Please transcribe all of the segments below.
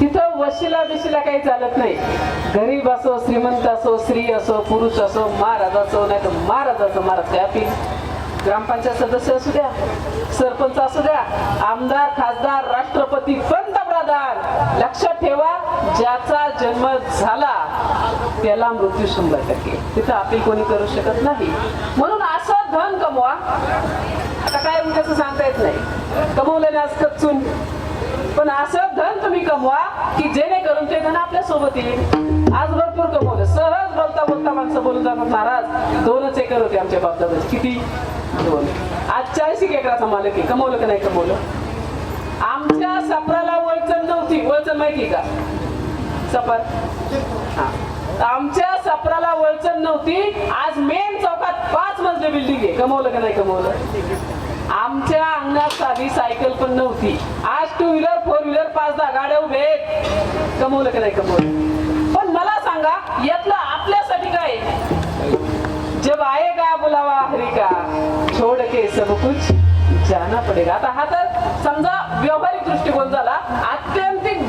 तिथं वशिला बिशिला काही चालत नाही. गरीब असो श्रीमंत असो स्त्री असो पुरुष असो महाराज असो नाही तर महाराजाचं महाराज काय अपील ग्रामपंचायत सदस्य असू द्या सरपंच असू द्या आमदार खासदार राष्ट्रपती पंतप्रधान. लक्षात ठेवा ज्याचा जन्म झाला त्याला मृत्यू शंभर टक्के. तिथं अपील कोणी करू शकत नाही. म्हणून असं धन कमवा. आता काय उद्याच सांगता येत नाही. कमवलेले आज कच्चून पण असं धन तुम्ही कमवा की जेणेकरून ते धन आपल्यासोबत येईल. आज भरपूर कमवलं. सहज बोलता बोलता माणसं बोलून जातात नाराज दोनच एकर होते आमच्या बाबतीत किती? दोन. आज चाळीस एक एकराचा मालक आहे. कमवलं का नाही कमवलं? आमच्या सपराला वळचण नव्हती. वळचण माहिती का? सपर? हा. आमच्या सपराला वळचण नव्हती. आज मेन चौकात पाच मजली बिल्डिंग आहे. कमवलं का नाही कमवलं? आमच्या अंगणात साधी सायकल पण नव्हती. आज टू व्हीलर फोर व्हीलर पाच दहा गाड्या उभे कमवलं की नाही कमवलं? पण मला सांगा यातलं आपल्यासाठी काय आहे? जब आएगा बुलावा हरी का? छोड़ के सब कुछ जाना पडेगा. आता हा तर समजा व्यावहारिक दृष्टिकोन झाला अत्यंतिक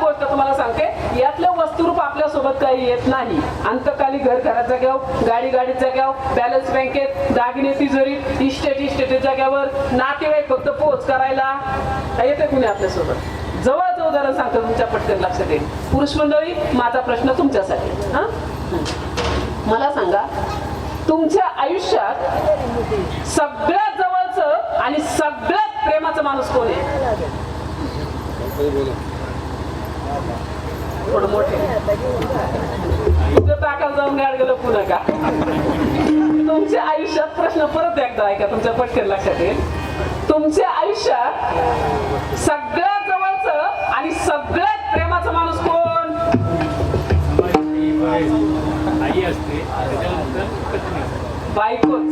गोष्ट तुम्हाला सांगते. यातलं वस्तुरूप आपल्यासोबत काही येत नाही. अंतकाली घर घरात घ्याव गाडी गाडीत घ्याव बॅलन्स बँकेत दागिने तिजोरी इस्टेट इस्टेट जाग्यावर नातेवाईक फक्त पोच करायला. येते कुणी आपल्यासोबत? जवळ जरा सांगतो तुमच्या पटकन लक्षात येईल. पुरुष मंडळी माझा प्रश्न तुमच्यासाठी. हा? मला सांगा तुमच्या आयुष्यात सगळ्यात जवळचं आणि सगळ्यात प्रेमाचं माणूस कोण आहे? थोडं मोठे जाऊन गाड गेलं पुन्हा का? तुमच्या आयुष्यात प्रश्न परत एकदा ऐका तुमच्या पटकन लक्षात येईल. तुमच्या आयुष्यात सगळ्यात जवळचं आणि सगळ्यात प्रेमाचं माणूस कोण? आई असते. बायकोच.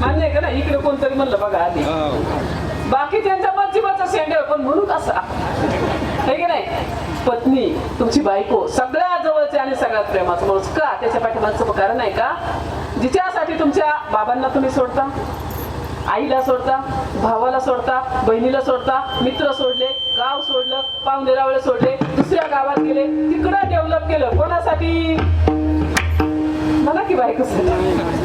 मान्य आहे का ना इकडे कोणतरी म्हणलं बघा आधी. बाकी त्यांच्या मर्जीबाचा शेंडे पण म्हणून असा हे की नाही? पत्नी तुमची बायको सगळ्या जवळचे आणि सगळ्यात प्रेमाचं माणूस. का? त्याच्या पाठीमागचं कारण आहे का? जिच्यासाठी तुमच्या बाबांना तुम्ही सोडता? आईला सोडता? भावाला सोडता? बहिणीला सोडता? मित्र सोडले? गाव सोडलं? पाहुणेरावळे सोडले? दुसऱ्या गावात गेले? तिकडं डेव्हलप केलं? कोणासाठी? मला की बायको मग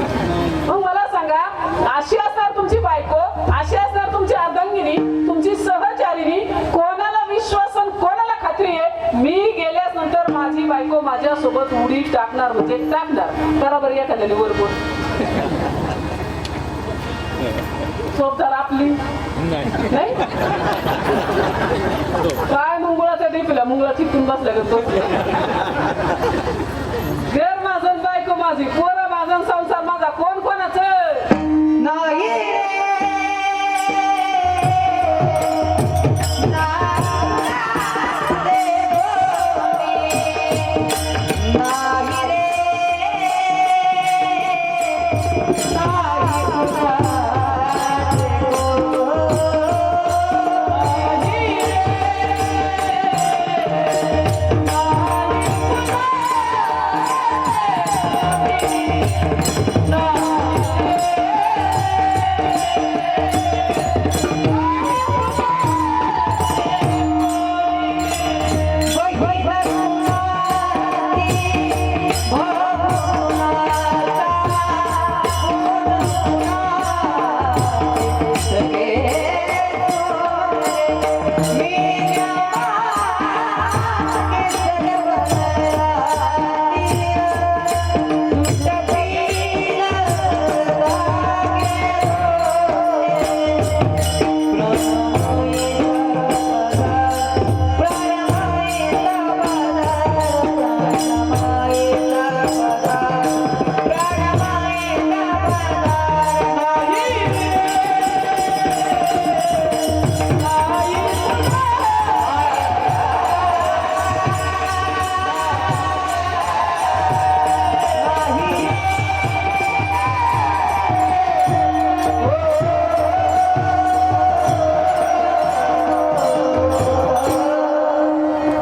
माझी बायको माझ्या सोबत उडी टाकणार म्हणजे टाकणार. बरोबर एखाद्याने वर बोल सोबदार आपली? नाही. काय मुंगळाच्या डीपीला मुंगळा चिकटून बसल्या का तो? घर माझं बायको माझी.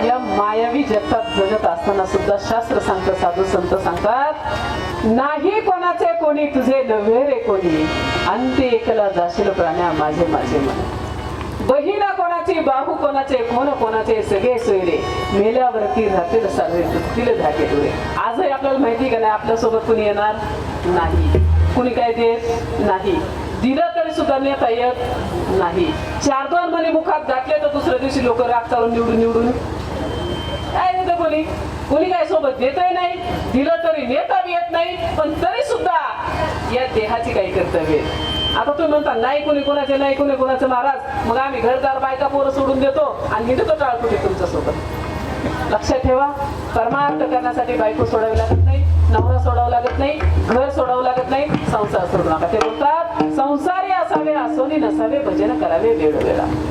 या मायावी जगतात जगत असताना सुद्धा शास्त्र सांगतं साधू संत सांगतात नाही कोणाचे कोणी तुझे नव्हे रे कोणी अंती एकला जाशील प्राण्या माझे माझे मन. बहिणा कोणाचे बाहू कोणाचे कोण कोणाचे सगळे सोयरे. मेल्यावरती राहतील सर्वे तुटतील धाके डोळे. आजही आपल्याला माहिती का नाही आपल्यासोबत कुणी येणार? नाही. कुणी काय देत? नाही. दिलं तरी सुद्धा नेता येत नाही. चार दोन म्हणे मुखात घातले तर दुसऱ्या दिवशी लोक राग चालून निवडून निवडून. काय देतं कोणी? कोणी काय सोबत देतही नाही? दिलं तरी नेता बी येत नाही पण तरी सुद्धा या देहाची काही कर्तव्य आता तुम्ही म्हणता नाही कोणी कोणाचे नाही कोणी कोणाचे महाराज. मग आम्ही घरदार बायका पोरं सोडून देतो आणि निघतो टाळकुटी तुमच्यासोबत लक्षात ठेवा परमार्थ करण्यासाठी बायको सोडावी लागत नाही नवरा सोडावं लागत नाही घर सोडावं लागत नाही संसार सोडू नका. ते बोलतात संसारी असावे असोनी नसावे भजन करावे वेळोवेळा.